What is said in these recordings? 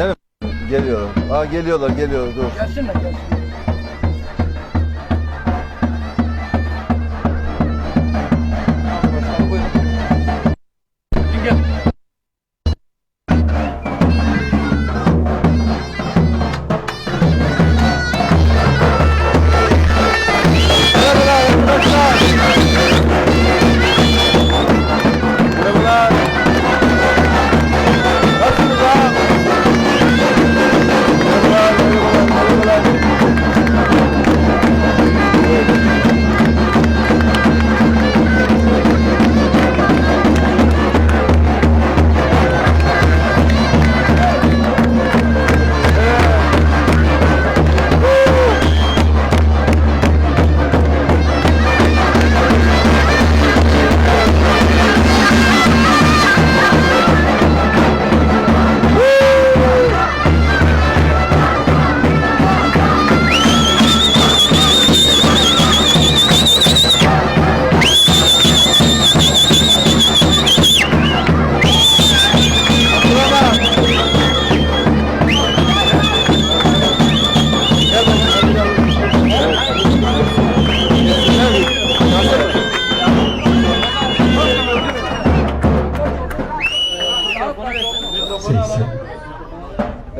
Nereye? Geliyor. Aa geliyorlar, geliyor. Dur. Gelsinler gelsin.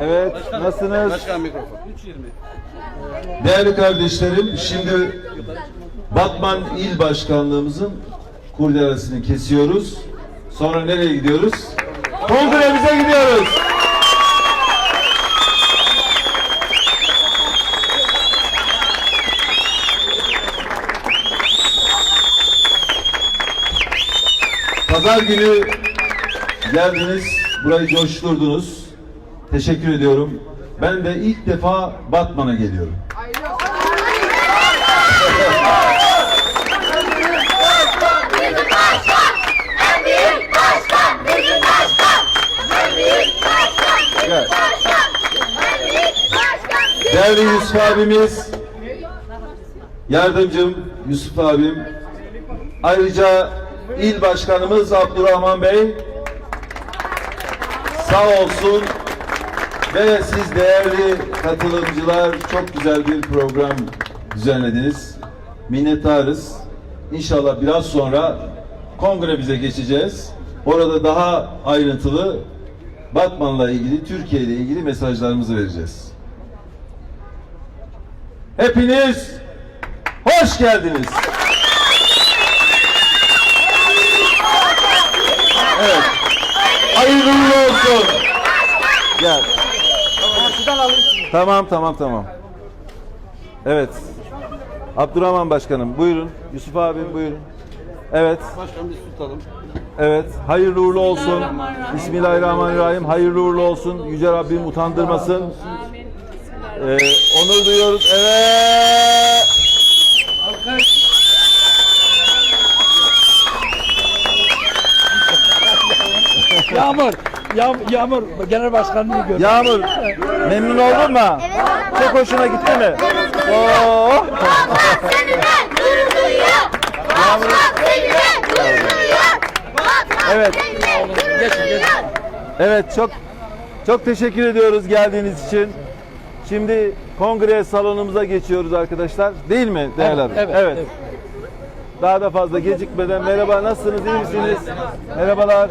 Evet, nasılsınız? Başkan mikrofon. Değerli kardeşlerim, şimdi Batman İl Başkanlığımızın kurdelasını kesiyoruz. Sonra nereye gidiyoruz? Kongremize gidiyoruz. Pazar günü geldiniz, burayı coşturdunuz. Teşekkür ediyorum. Ben de ilk defa Batman'a geliyorum. Başkan. Değerli Yusuf abimiz, yardımcım Yusuf abim, ayrıca il başkanımız Abdurrahman Bey, sağ olsun ve siz değerli katılımcılar çok güzel bir program düzenlediniz. Minnettarız. İnşallah biraz sonra kongremize geçeceğiz. Orada daha ayrıntılı Batman'la ilgili, Türkiye ile ilgili mesajlarımızı vereceğiz. Hepiniz hoş geldiniz. Evet. Hayırlı olsun. Gel. Tamam tamam tamam. Evet. Abdurrahman Başkanım buyurun. Yusuf abim buyurun. Evet. Başkan biz tutalım. Evet. Hayırlı uğurlu olsun. Bismillahirrahmanirrahim. Hayırlı uğurlu olsun. Yüce Rabbim utandırmasın. Ee, onur duyuyoruz. Evet. Yağmur. Yağ, Yağmur genel başkanını gör. Yağmur memnun oldun mu? Çok hoşuna gitti mi? Oo. Vatan seninle gurur duyuyor. Vatan seninle gurur duyuyor. Vatan Evet. seninle gurur Geçin, geçin. duyuyor. Evet çok çok teşekkür ediyoruz geldiğiniz için. Şimdi kongre salonumuza geçiyoruz arkadaşlar. Değil mi değerli Evet, abi? evet, evet. Daha da fazla gecikmeden merhaba nasılsınız iyi misiniz? Merhabalar.